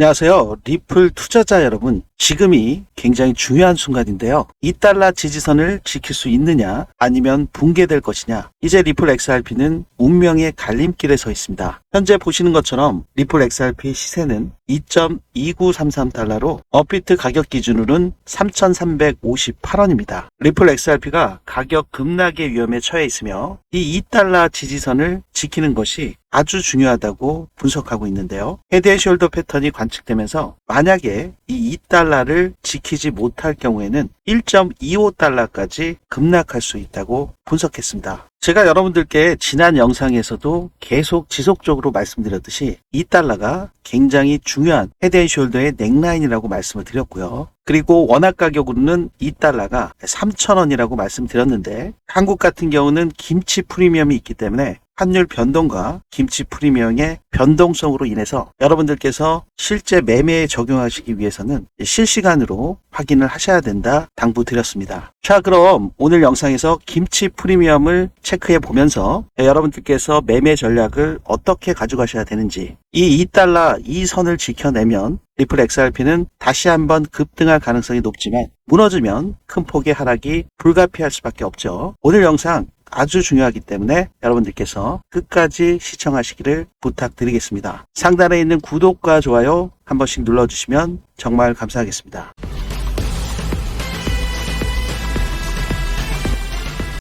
안녕하세요. 리플 투자자 여러분. 지금이 굉장히 중요한 순간인데요. 2달러 지지선을 지킬 수 있느냐 아니면 붕괴될 것이냐. 이제 리플 XRP는 운명의 갈림길에 서 있습니다. 현재 보시는 것처럼 리플 XRP 시세는 2.2933달러로 업비트 가격 기준으로는 3,358원입니다. 리플 XRP가 가격 급락의 위험에 처해 있으며 이 2달러 지지선을 지키는 것이 아주 중요하다고 분석하고 있는데요. 헤드앤 숄더 패턴이 관측되면서 만약에 이 2달러 를 지키지 못할 경우에는 1.25달러까지 급락할 수 있다고 분석했습니다. 제가 여러분들께 지난 영상에서도 계속 지속적으로 말씀드렸듯이 2달러가 굉장히 중요한 헤드앤숄더의 넥라인이라고 말씀을 드렸고요. 그리고 원화 가격으로는 2달러가 3,000원이라고 말씀드렸는데 한국 같은 경우는 김치 프리미엄이 있기 때문에 환율 변동과 김치 프리미엄의 변동성으로 인해서 여러분들께서 실제 매매에 적용하시기 위해서는 실시간으로 확인을 하셔야 된다 당부드렸습니다. 자 그럼 오늘 영상에서 김치 프리미엄을 체크해 보면서 여러분들께서 매매 전략을 어떻게 가져가셔야 되는지 이 2달러 이 선을 지켜내면 리플 XRP는 다시 한번 급등할 가능성이 높지만 무너지면 큰 폭의 하락이 불가피할 수밖에 없죠. 오늘 영상 아주 중요하기 때문에 여러분들께서 끝까지 시청하시기를 부탁드리겠습니다. 상단에 있는 구독과 좋아요 한 번씩 눌러주시면 정말 감사하겠습니다.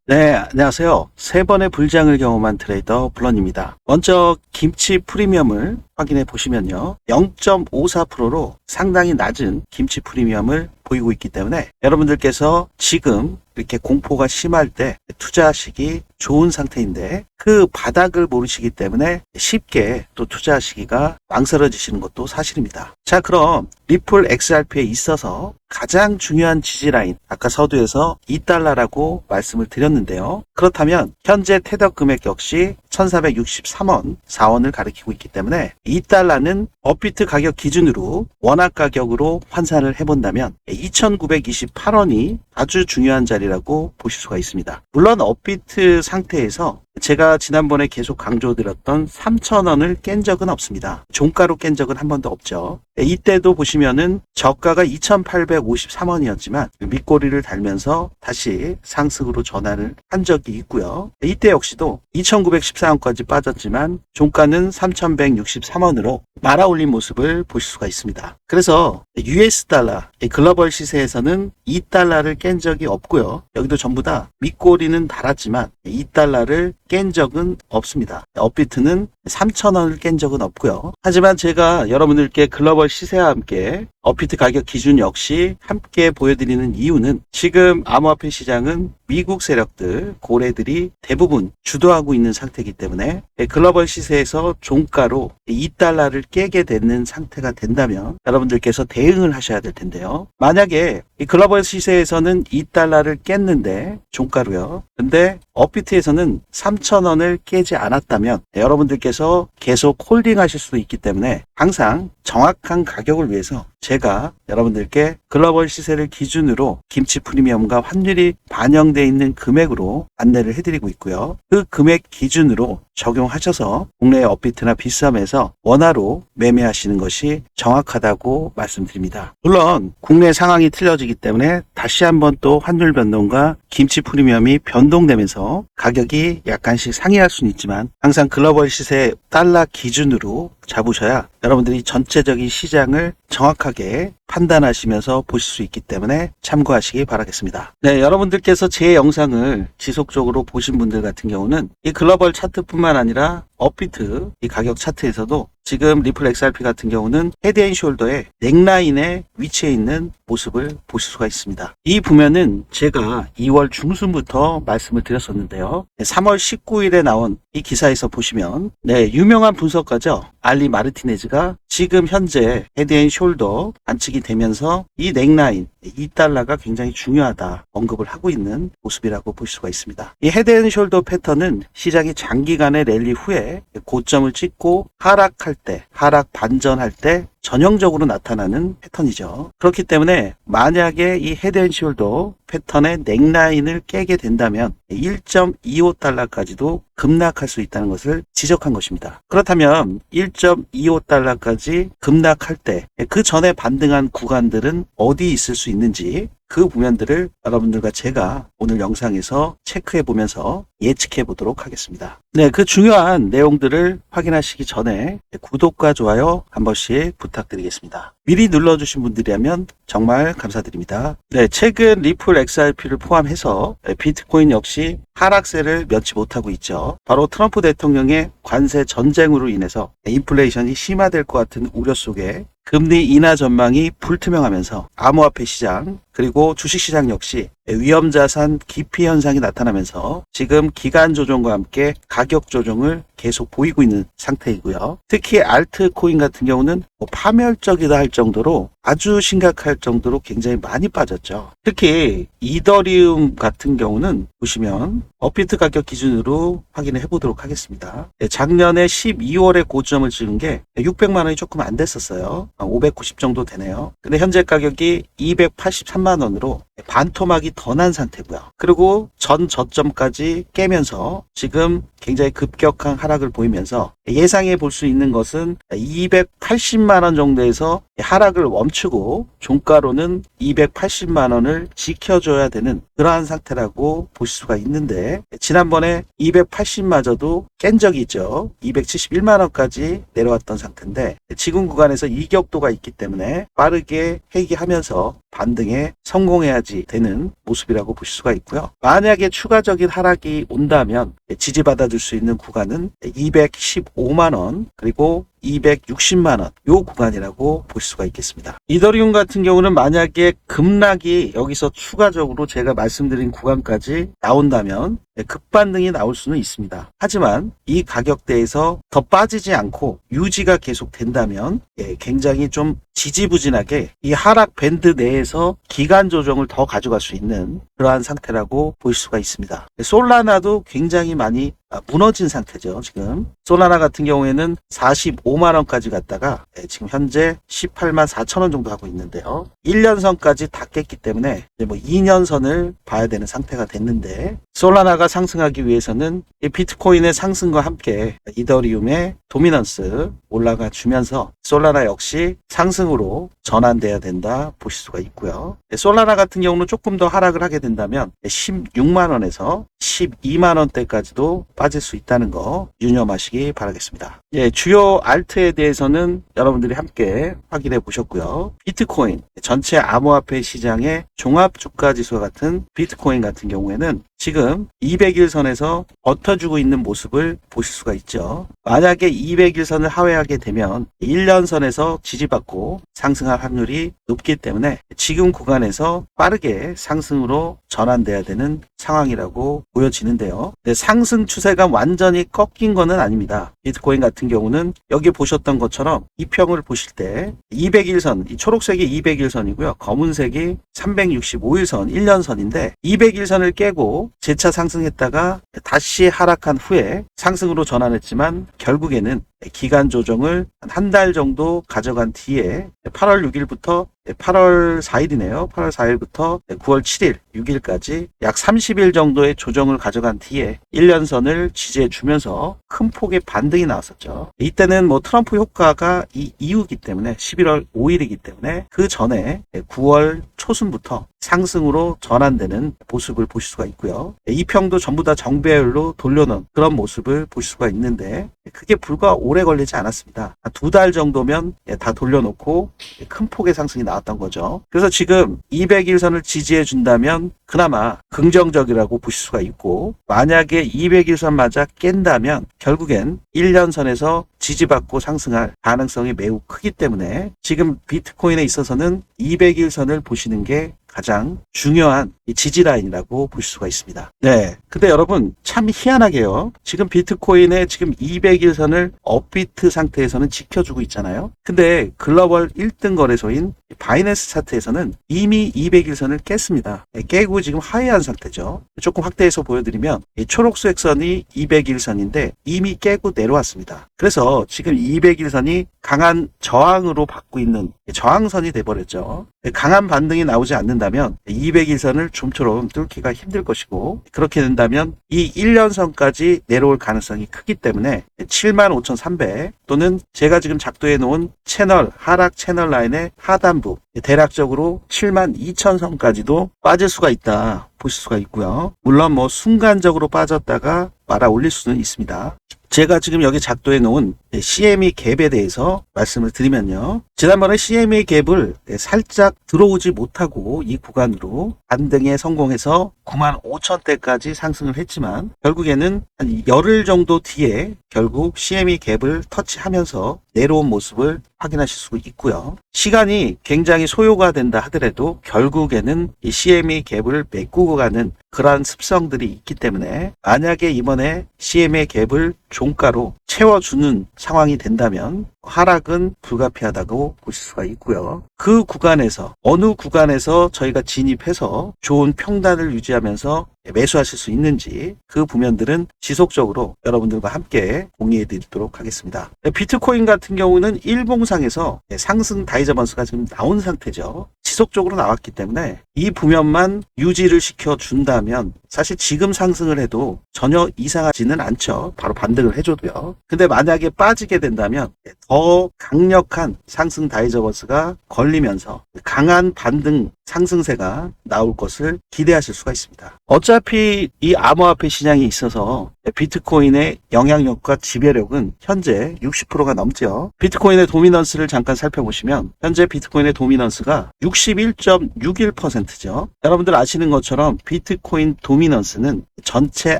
네, 안녕하세요. 세 번의 불장을 경험한 트레이더 블런입니다. 먼저 김치 프리미엄을 확인해 보시면요. 0.54%로 상당히 낮은 김치 프리미엄을 보이고 있기 때문에 여러분들께서 지금 이렇게 공포가 심할 때 투자하시기 좋은 상태인데 그 바닥을 모르시기 때문에 쉽게 또 투자하시기가 망설여지시는 것도 사실입니다. 자, 그럼 리플 XRP에 있어서 가장 중요한 지지라인, 아까 서두에서 2달러라고 말씀을 드렸는데요. 그렇다면 현재 태덕 금액 역시 1463원, 4원을 가리키고 있기 때문에 2달러는 업비트 가격 기준으로 원화 가격으로 환산을 해본다면 2928원이 아주 중요한 자리라고 보실 수가 있습니다. 물론 업비트 상태에서 제가 지난번에 계속 강조드렸던 3,000원을 깬 적은 없습니다. 종가로 깬 적은 한 번도 없죠. 이때도 보시면은 저가가 2,853원이었지만 밑꼬리를 달면서 다시 상승으로 전환을 한 적이 있고요. 이때 역시도 2,914원까지 빠졌지만 종가는 3,163원으로 말아 올린 모습을 보실 수가 있습니다. 그래서 US 달러, 글로벌 시세에서는 2달러를 깬 적이 없고요. 여기도 전부 다 밑꼬리는 달았지만 2달러를 깬 적은 없습니다. 업비트는 3,000원을 깬 적은 없고요. 하지만 제가 여러분들께 글로벌 시세와 함께 업비트 가격 기준 역시 함께 보여드리는 이유는 지금 암호화폐 시장은 미국 세력들, 고래들이 대부분 주도하고 있는 상태이기 때문에 글로벌 시세에서 종가로 2달러를 깨게 되는 상태가 된다면 여러분들께서 대응을 하셔야 될 텐데요. 만약에 이 글로벌 시세에서는 2달러를 깼는데 종가로요. 근데 업비트에서는 3,000원을 깨지 않았다면 여러분들께서 계속 홀딩 하실 수도 있기 때문에 항상 정확한 가격을 위해서 제가 여러분들께 글로벌 시세를 기준으로 김치 프리미엄과 환율이 반영되어 있는 금액으로 안내를 해드리고 있고요. 그 금액 기준으로 적용하셔서 국내 업비트나 비썸에서 원화로 매매하시는 것이 정확하다고 말씀드립니다. 물론 국내 상황이 틀려지기 때문에 다시 한번 또 환율 변동과 김치 프리미엄이 변동되면서 가격이 약간씩 상회할 수는 있지만 항상 글로벌 시세 달러 기준으로 잡으셔야 여러분들이 전체적인 시장을 정확하게 판단하시면서 보실 수 있기 때문에 참고하시기 바라겠습니다. 네, 여러분들께서 제 영상을 지속적으로 보신 분들 같은 경우는 이 글로벌 차트뿐만 아니라 업비트 이 가격 차트에서도 지금 리플 XRP 같은 경우는 헤드 앤 숄더의 넥라인에 위치해 있는 모습을 보실 수가 있습니다. 이 보면은 제가 2월 중순부터 말씀을 드렸었는데요. 3월 19일에 나온 이 기사에서 보시면 네, 유명한 분석가죠. 알리 마르티네즈가 지금 현재 헤드 앤 숄더 안측이 되면서 이 넥라인 2달러가 굉장히 중요하다 언급을 하고 있는 모습이라고 볼 수가 있습니다. 이 헤드 앤 숄더 패턴은 시장이 장기간의 랠리 후에 고점을 찍고 하락할 때, 하락 반전할 때 전형적으로 나타나는 패턴이죠. 그렇기 때문에 만약에 이 헤드앤숄더 패턴의 넥라인을 깨게 된다면 1.25달러까지도 급락할 수 있다는 것을 지적한 것입니다. 그렇다면 1.25달러까지 급락할 때 그 전에 반등한 구간들은 어디 있을 수 있는지 그 부면들을 여러분들과 제가 오늘 영상에서 체크해 보면서 예측해 보도록 하겠습니다. 네, 그 중요한 내용들을 확인하시기 전에 구독과 좋아요 한 번씩 부탁드 리겠습니다. 미리 눌러주신 분들이라면 정말 감사드립니다. 네, 최근 리플 XRP를 포함해서 비트코인 역시 하락세를 면치 못하고 있죠. 바로 트럼프 대통령의 관세 전쟁으로 인해서 인플레이션이 심화될 것 같은 우려 속에 금리 인하 전망이 불투명하면서 암호화폐 시장 그리고 주식시장 역시 위험자산 기피 현상이 나타나면서 지금 기간 조정과 함께 가격 조정을 계속 보이고 있는 상태이고요. 특히 알트코인 같은 경우는 뭐 파멸적이다 할 정도로 아주 심각할 정도로 굉장히 많이 빠졌죠. 특히 이더리움 같은 경우는 보시면 업비트 가격 기준으로 확인을 해보도록 하겠습니다. 네, 작년에 12월에 고점을 찍은 게 600만 원이 조금 안 됐었어요. 590 정도 되네요. 근데 현재 가격이 283만 원으로 반토막이 더 난 상태고요. 그리고 전 저점까지 깨면서 지금 굉장히 급격한 하락을 보이면서 예상해 볼 수 있는 것은 280만 원 정도에서 하락을 멈추고 종가로는 280만 원을 지켜줘야 되는 그러한 상태라고 보실 수가 있는데 지난번에 280마저도 깬 적이 있죠. 271만 원까지 내려왔던 상태인데 지금 구간에서 이격도가 있기 때문에 빠르게 회귀하면서 반등에 성공해야지 되는 모습이라고 보실 수가 있고요. 만약에 추가적인 하락이 온다면 지지받아 줄 수 있는 구간은 215만 원 그리고 260만 원, 요 구간이라고 볼 수가 있겠습니다. 이더리움 같은 경우는 만약에 급락이 여기서 추가적으로 제가 말씀드린 구간까지 나온다면 급반등이 나올 수는 있습니다. 하지만 이 가격대에서 더 빠지지 않고 유지가 계속 된다면 예, 굉장히 좀 지지부진하게 이 하락 밴드 내에서 기간 조정을 더 가져갈 수 있는 그러한 상태라고 볼 수가 있습니다. 솔라나도 굉장히 많이 아, 무너진 상태죠, 지금. 솔라나 같은 경우에는 45만 원까지 갔다가 네, 지금 현재 18만 4천 원 정도 하고 있는데요. 1년 선까지 다 깼기 때문에 뭐 2년 선을 봐야 되는 상태가 됐는데 솔라나가 상승하기 위해서는 이 비트코인의 상승과 함께 이더리움의 도미넌스 올라가 주면서 솔라나 역시 상승으로 전환돼야 된다 보실 수가 있고요. 네, 솔라나 같은 경우는 조금 더 하락을 하게 된다면 16만 원에서 12만 원대까지도 빠질 수 있다는 거 유념하시기 바라겠습니다. 예, 주요 알트에 대해서는 여러분들이 함께 확인해 보셨고요. 비트코인 전체 암호화폐 시장의 종합 주가 지수와 같은 비트코인 같은 경우에는 지금 200일 선에서 버텨주고 있는 모습을 보실 수가 있죠. 만약에 200일 선을 하회하게 되면 1년 선에서 지지받고 상승할 확률이 높기 때문에 지금 구간에서 빠르게 상승으로 전환돼야 되는 상황이라고 보여지는데요. 상승 추세가 완전히 꺾인 것은 아닙니다. 비트코인 같은 경우는 여기 보셨던 것처럼 이 평을 보실 때 200일선, 이 초록색이 200일선이고요. 검은색이 365일선, 1년선인데 200일선을 깨고 재차 상승했다가 다시 하락한 후에 상승으로 전환했지만 결국에는 기간 조정을 한 달 정도 가져간 뒤에 8월 6일부터 8월 4일이네요. 8월 4일부터 9월 7일, 6일까지 약 30일 정도의 조정을 가져간 뒤에 1년선을 지지해 주면서 큰 폭의 반등이 나왔었죠. 이때는 뭐 트럼프 효과가 이 이후기 때문에 11월 5일이기 때문에 그 전에 9월 초순부터 상승으로 전환되는 모습을 보실 수가 있고요. 이 평도 전부 다 정배열로 돌려놓은 그런 모습을 보실 수가 있는데 그게 불과 오래 걸리지 않았습니다. 두 달 정도면 다 돌려놓고 큰 폭의 상승이 나왔던 거죠. 그래서 지금 200일선을 지지해 준다면 그나마 긍정적이라고 보실 수가 있고 만약에 200일선 맞아 깬다면 결국엔 1년선에서 지지받고 상승할 가능성이 매우 크기 때문에 지금 비트코인에 있어서는 200일 선을 보시는 게 가장 중요한 지지 라인이라고 볼 수가 있습니다. 네. 근데 여러분 참 희한하게요. 지금 비트코인의 지금 200일선을 업비트 상태에서는 지켜주고 있잖아요. 근데 글로벌 1등 거래소인 바이낸스 차트에서는 이미 200일선을 깼습니다. 네, 깨고 지금 하회한 상태죠. 조금 확대해서 보여드리면 초록색 선이 200일선인데 이미 깨고 내려왔습니다. 그래서 지금 200일선이 강한 저항으로 받고 있는 저항선이 돼버렸죠. 강한 반등이 나오지 않는다면 200일선을 좀처럼 뚫기가 힘들 것이고 그렇게 된다면 이 1년선까지 내려올 가능성이 크기 때문에 75,300 또는 제가 지금 작도해 놓은 채널 하락 채널 라인의 하단부 대략적으로 72,000선까지도 빠질 수가 있다 보실 수가 있고요. 물론 뭐 순간적으로 빠졌다가 말아 올릴 수는 있습니다. 제가 지금 여기 작도해 놓은 CME 갭에 대해서 말씀을 드리면요. 지난번에 CME 갭을 살짝 들어오지 못하고 이 구간으로 반등에 성공해서 9만 5천대까지 상승을 했지만 결국에는 한 열흘 정도 뒤에 결국 CME 갭을 터치하면서 내려온 모습을 확인하실 수 있고요. 시간이 굉장히 소요가 된다 하더라도 결국에는 이 CME 갭을 메꾸고 가는 그러한 습성들이 있기 때문에 만약에 이번에 CME 갭을 종가로 채워주는 상황이 된다면 하락은 불가피하다고 보실 수가 있고요. 그 구간에서 어느 구간에서 저희가 진입해서 좋은 평단을 유지하면서 매수하실 수 있는지 그 부면들은 지속적으로 여러분들과 함께 공유해 드리도록 하겠습니다. 비트코인 같은 경우는 일봉상에서 상승 다이저번스가 지금 나온 상태죠. 지속적으로 나왔기 때문에 이 부면만 유지를 시켜 준다면 사실 지금 상승을 해도 전혀 이상하지는 않죠. 바로 반등을 해줘도요. 근데 만약에 빠지게 된다면 더 강력한 상승 다이저버스가 걸리면서 강한 반등 상승세가 나올 것을 기대하실 수가 있습니다. 어차피 이 암호화폐 시장에 있어서 비트코인의 영향력과 지배력은 현재 60%가 넘죠. 비트코인의 도미넌스를 잠깐 살펴보시면 현재 비트코인의 도미넌스가 61.61%죠. 여러분들 아시는 것처럼 비트코인 도미넌스는 전체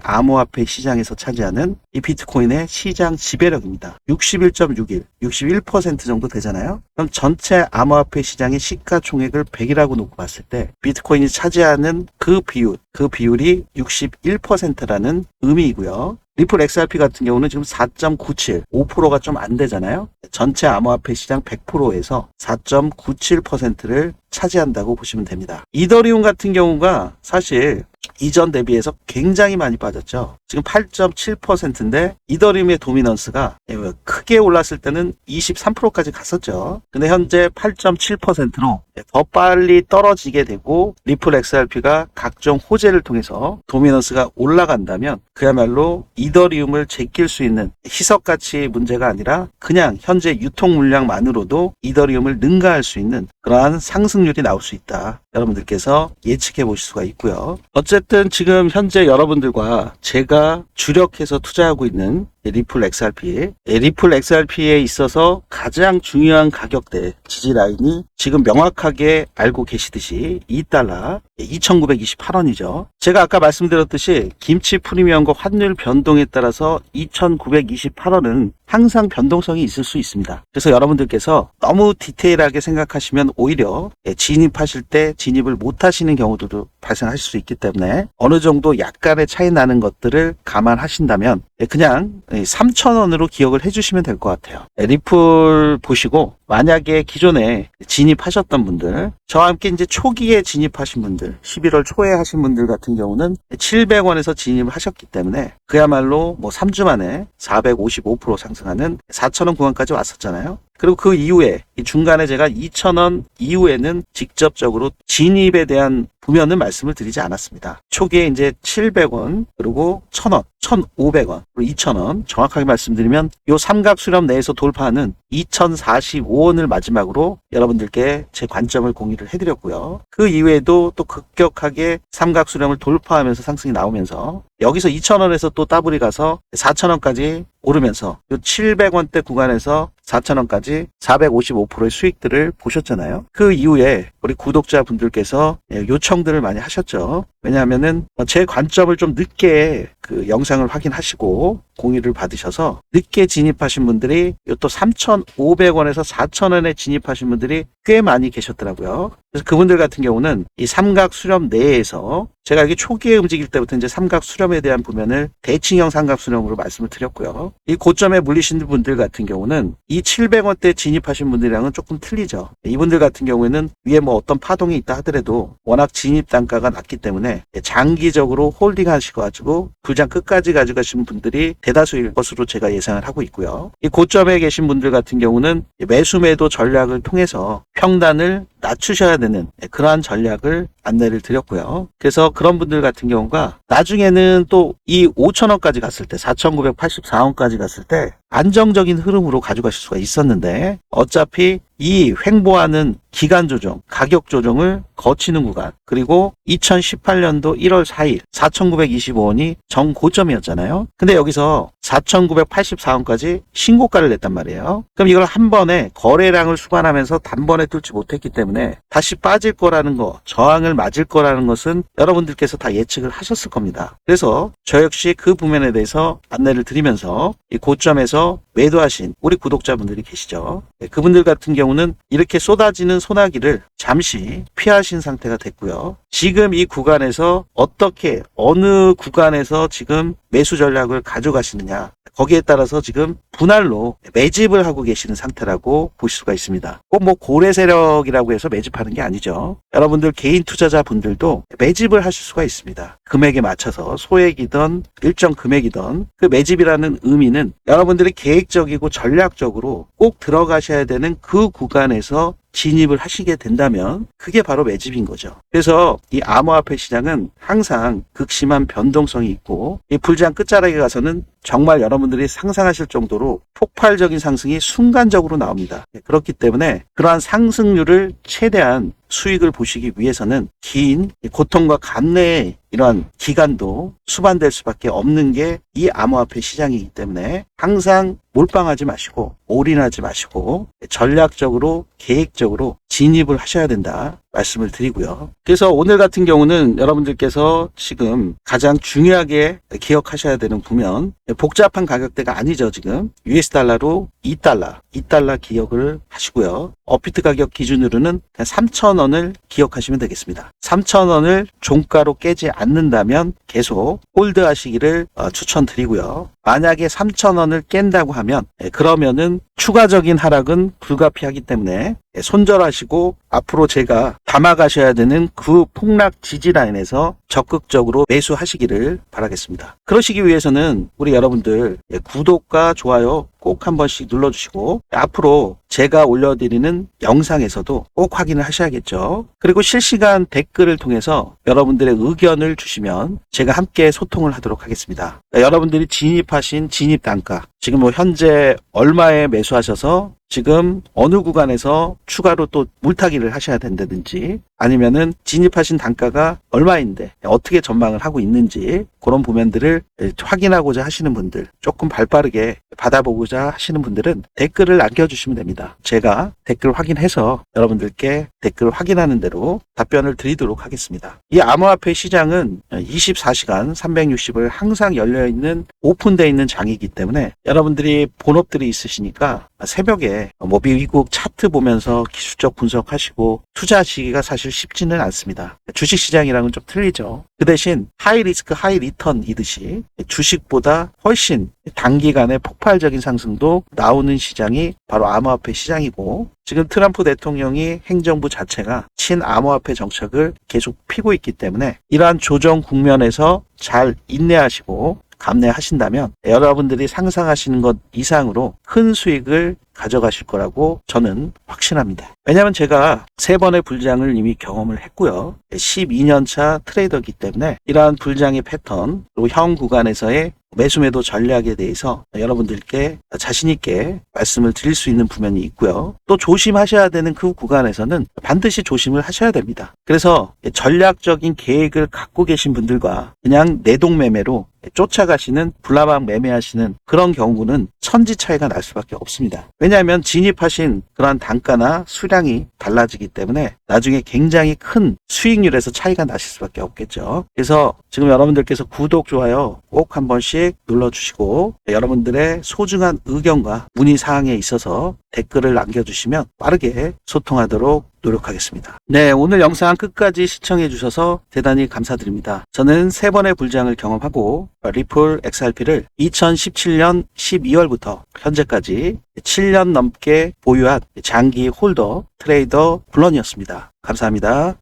암호화폐 시장에서 차지하는 이 비트코인의 시장 지배력입니다. 61.61, 61% 정도 되잖아요. 그럼 전체 암호화폐 시장의 시가총액을 100이라고 놓고 봤을 때 비트코인이 차지하는 그 비율, 그 비율이 61%라는 의미이고요. 리플 XRP 같은 경우는 지금 4.97, 5%가 좀 안 되잖아요. 전체 암호화폐 시장 100%에서 4.97%를 차지한다고 보시면 됩니다. 이더리움 같은 경우가 사실 이전 대비해서 굉장히 많이 빠졌죠. 지금 8.7%인데 이더리움의 도미넌스가 크게 올랐을 때는 23%까지 갔었죠. 근데 현재 8.7%로 더 빨리 떨어지게 되고 리플 XRP가 각종 호재를 통해서 도미넌스가 올라간다면 그야말로 이더리움을 제낄 수 있는 희석가치 문제가 아니라 그냥 현재 유통 물량만으로도 이더리움을 능가할 수 있는 그러한 상승률이 나올 수 있다. 여러분들께서 예측해 보실 수가 있고요. 어쨌든 지금 현재 여러분들과 제가 주력해서 투자하고 있는 리플 XRP, 리플 XRP에 있어서 가장 중요한 가격대 지지 라인이 지금 명확하게 알고 계시듯이 2달러 2,928원이죠. 제가 아까 말씀드렸듯이 김치 프리미엄과 환율 변동에 따라서 2,928원은 항상 변동성이 있을 수 있습니다. 그래서 여러분들께서 너무 디테일하게 생각하시면 오히려 진입하실 때 진입을 못 하시는 경우들도 발생하실 수 있기 때문에 어느 정도 약간의 차이 나는 것들을 감안하신다면 그냥 3,000원으로 기억을 해주시면 될 것 같아요. 리플 보시고 만약에 기존에 진입하셨던 분들, 저와 함께 이제 초기에 진입하신 분들, 11월 초에 하신 분들 같은 경우는 700원에서 진입을 하셨기 때문에 그야말로 뭐 3주 만에 455% 상승하는 4,000원 구간까지 왔었잖아요. 그리고 그 이후에 이 중간에 제가 2,000원 이후에는 직접적으로 진입에 대한 부면은 말씀을 드리지 않았습니다. 초기에 이제 700원, 그리고 1,000원, 1,500원, 그리고 2,000원 정확하게 말씀드리면 요 삼각 수렴 내에서 돌파하는 2,045 원을 마지막으로 여러분들께 제 관점을 공유를 해드렸고요. 그 이후에도 또 급격하게 삼각 수렴을 돌파하면서 상승이 나오면서 여기서 2,000원에서 또 따블이 가서 4,000원까지 오르면서 요 700원대 구간에서 4,000원까지 455%의 수익들을 보셨잖아요. 그 이후에 우리 구독자분들께서 요청들을 많이 하셨죠. 왜냐하면은 제 관점을 좀 늦게 그 영상을 확인하시고 공유를 받으셔서 늦게 진입하신 분들이 또 3,500원에서 4,000원에 진입하신 분들이 꽤 많이 계셨더라고요. 그래서 그분들 같은 경우는 이 삼각 수렴 내에서 제가 여기 초기에 움직일 때부터 이제 삼각 수렴에 대한 부면을 대칭형 삼각 수렴으로 말씀을 드렸고요. 이 고점에 물리신 분들 같은 경우는 이 700원대 진입하신 분들이랑은 조금 틀리죠. 이분들 같은 경우에는 위에 뭐 어떤 파동이 있다 하더라도 워낙 진입 단가가 낮기 때문에 장기적으로 홀딩 하시가지고 불장 끝까지 가져가신 분들이 대다수일 것으로 제가 예상을 하고 있고요. 이 고점에 계신 분들 같은 경우는 매수 매도 전략을 통해서 평단을 낮추셔야 되는 그러한 전략을 안내를 드렸고요. 그래서 그런 분들 같은 경우가 나중에는 또 이 5천원까지 갔을 때 4,984원까지 갔을 때 안정적인 흐름으로 가져가실 수가 있었는데 어차피 이 횡보하는 기간 조정, 가격 조정을 거치는 구간 그리고 2018년도 1월 4일 4,925원이 정고점이었잖아요. 근데 여기서 4,984원까지 신고가를 냈단 말이에요. 그럼 이걸 한 번에 거래량을 수반하면서 단번에 뚫지 못했기 때문에 다시 빠질 거라는 거, 저항을 맞을 거라는 것은 여러분들께서 다 예측을 하셨을 겁니다. 그래서 저 역시 그 부분에 대해서 안내를 드리면서 이 고점에서 매도하신 우리 구독자분들이 계시죠. 네, 그분들 같은 경우는 이렇게 쏟아지는 소나기를 잠시 피하신 상태가 됐고요. 지금 이 구간에서 어떻게 어느 구간에서 지금 매수 전략을 가져가시느냐 거기에 따라서 지금 분할로 매집을 하고 계시는 상태라고 보실 수가 있습니다. 꼭 뭐 고래 세력이라고 해서 매집하는 게 아니죠. 여러분들 개인 투자자 분들도 매집을 하실 수가 있습니다. 금액에 맞춰서 소액이든 일정 금액이든 그 매집이라는 의미는 여러분들이 계획적이고 전략적으로 꼭 들어가셔야 되는 그 구간에서 진입을 하시게 된다면 그게 바로 매집인 거죠. 그래서 이 암호화폐 시장은 항상 극심한 변동성이 있고 이 불장 끝자락에 가서는 정말 여러분들이 상상하실 정도로 폭발적인 상승이 순간적으로 나옵니다. 네, 그렇기 때문에 그러한 상승률을 최대한 수익을 보시기 위해서는 긴 고통과 감내의 이러한 기간도 수반될 수밖에 없는 게 이 암호화폐 시장이기 때문에 항상 몰빵하지 마시고 올인하지 마시고 전략적으로 계획적으로 진입을 하셔야 된다 말씀을 드리고요. 그래서 오늘 같은 경우는 여러분들께서 지금 가장 중요하게 기억하셔야 되는 부면 복잡한 가격대가 아니죠 지금 US 달러로 2달러 2달러 기억을 하시고요. 어피트 가격 기준으로는 3,000원을 기억하시면 되겠습니다. 3,000원을 종가로 깨지 않는다면 계속 홀드 하시기를 어, 추천드리고요. 만약에 3,000원을 깬다고 하면 예, 그러면은 추가적인 하락은 불가피하기 때문에 예, 손절하시고 앞으로 제가 담아가셔야 되는 그 폭락 지지 라인에서 적극적으로 매수하시기를 바라겠습니다. 그러시기 위해서는 우리 여러분들 예, 구독과 좋아요 꼭 한 번씩 눌러주시고 앞으로 제가 올려드리는 영상에서도 꼭 확인을 하셔야겠죠. 그리고 실시간 댓글을 통해서 여러분들의 의견을 주시면 제가 함께 소통을 하도록 하겠습니다. 여러분들이 진입하신 진입 단가 지금 뭐 현재 얼마에 매수하셔서 지금 어느 구간에서 추가로 또 물타기를 하셔야 된다든지 아니면은 진입하신 단가가 얼마인데 어떻게 전망을 하고 있는지 그런 부면들을 확인하고자 하시는 분들 조금 발빠르게 받아보고자 하시는 분들은 댓글을 남겨주시면 됩니다. 제가 댓글 확인해서 여러분들께 댓글 확인하는 대로 답변을 드리도록 하겠습니다. 이 암호화폐 시장은 24시간 360을 항상 열려있는 오픈되어 있는 장이기 때문에 여러분들이 본업들이 있으시니까 새벽에 뭐 미국 차트 보면서 기술적 분석하시고 투자하시기가 사실 쉽지는 않습니다. 주식시장이랑은 좀 틀리죠. 그 대신 하이 리스크 하이 리턴이듯이 주식보다 훨씬 단기간에 폭발적인 상승도 나오는 시장이 바로 암호화폐 시장이고 지금 트럼프 대통령이 행정부 자체가 친암호화폐 정책을 계속 피고 있기 때문에 이러한 조정 국면에서 잘 인내하시고 감내하신다면 여러분들이 상상하시는 것 이상으로 큰 수익을 가져가실 거라고 저는 확신합니다. 왜냐하면 제가 세 번의 불장을 이미 경험을 했고요. 12년 차 트레이더이기 때문에 이러한 불장의 패턴 그리고 형 구간에서의 매수매도 전략에 대해서 여러분들께 자신있게 말씀을 드릴 수 있는 부면이 있고요. 또 조심하셔야 되는 그 구간에서는 반드시 조심을 하셔야 됩니다. 그래서 전략적인 계획을 갖고 계신 분들과 그냥 내동매매로 쫓아가시는 불나방 매매하시는 그런 경우는 천지 차이가 날 수밖에 없습니다. 왜냐하면 진입하신 그러한 단가나 수량이 달라지기 때문에 나중에 굉장히 큰 수익률에서 차이가 나실 수밖에 없겠죠. 그래서 지금 여러분들께서 구독, 좋아요 꼭 한 번씩 눌러주시고 여러분들의 소중한 의견과 문의 사항에 있어서 댓글을 남겨주시면 빠르게 소통하도록 노력하겠습니다. 네, 오늘 영상 끝까지 시청해 주셔서 대단히 감사드립니다. 저는 세 번의 불장을 경험하고 리플 XRP를 2017년 12월부터 현재까지 7년 넘게 보유한 장기 홀더 트레이더 블런이었습니다. 감사합니다.